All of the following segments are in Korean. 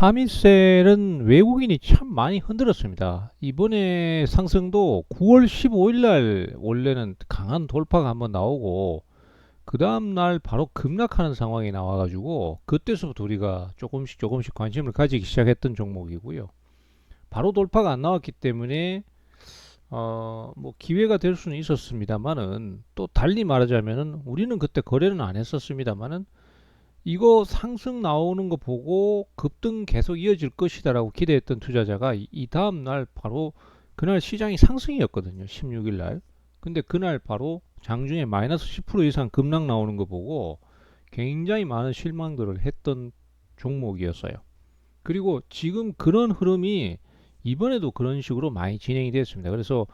파미셀은 외국인이 참 많이 흔들었습니다. 이번에 상승도 9월 15일 날 원래는 강한 돌파가 한번 나오고 그 다음 날 바로 급락하는 상황이 나와가지고 그때서부터 우리가 조금씩 조금씩 관심을 가지기 시작했던 종목이고요. 바로 돌파가 안 나왔기 때문에 어, 뭐 기회가 될 수는 있었습니다만은 또 달리 말하자면은 우리는 그때 거래는 안 했었습니다만은 이거 상승 나오는 거 보고 급등 계속 이어질 것이다라고 기대했던 투자자가 이, 이 다음 날 바로 그날 시장이 상승이었거든요. 16일 날. 근데 그날 바로 장중에 마이너스 10% 이상 급락 나오는 거 보고 굉장히 많은 실망들을 했던 종목이었어요. 그리고 지금 그런 흐름이 이번에도 그런 식으로 많이 진행이 됐습니다. 그래서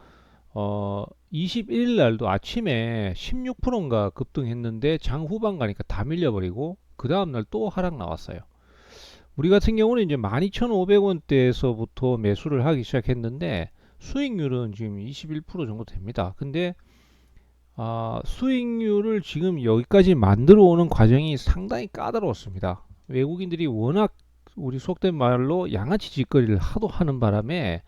어 21일 날도 아침에 16%인가 급등했는데 장 후반 가니까 다 밀려버리고 그 다음 날 또 하락 나왔어요. 우리 같은 경우는 이제 12,500원대에서부터 매수를 하기 시작했는데 수익률은 지금 21% 정도 됩니다. 근데 아, 수익률을 지금 여기까지 만들어 오는 과정이 상당히 까다로웠습니다. 외국인들이 워낙 우리 속된 말로 양아치 짓거리를 하도 하는 바람에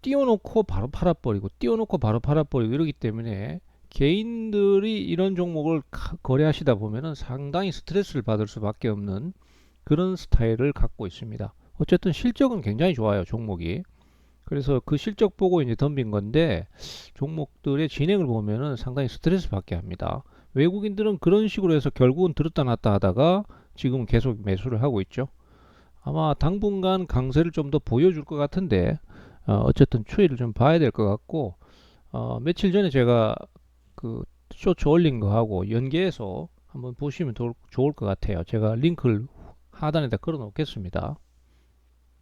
띄워놓고 바로 팔아버리고 띄워놓고 바로 팔아버리고 이러기 때문에 개인들이 이런 종목을 가- 거래하시다 보면은 상당히 스트레스를 받을 수밖에 없는 그런 스타일을 갖고 있습니다. 어쨌든 실적은 굉장히 좋아요, 종목이. 그래서 그 실적 보고 이제 덤빈 건데 종목들의 진행을 보면은 상당히 스트레스 받게 합니다. 외국인들은 그런 식으로 해서 결국은 들었다 놨다 하다가 지금 계속 매수를 하고 있죠. 아마 당분간 강세를 좀 더 보여줄 것 같은데 어, 어쨌든 추이를 좀 봐야 될 것 같고 어, 며칠 전에 제가 그 쇼츠 올린 거 하고 연계해서 한번 보시면 도- 좋을 것 같아요. 제가 링크를 하단에다 걸어 놓겠습니다.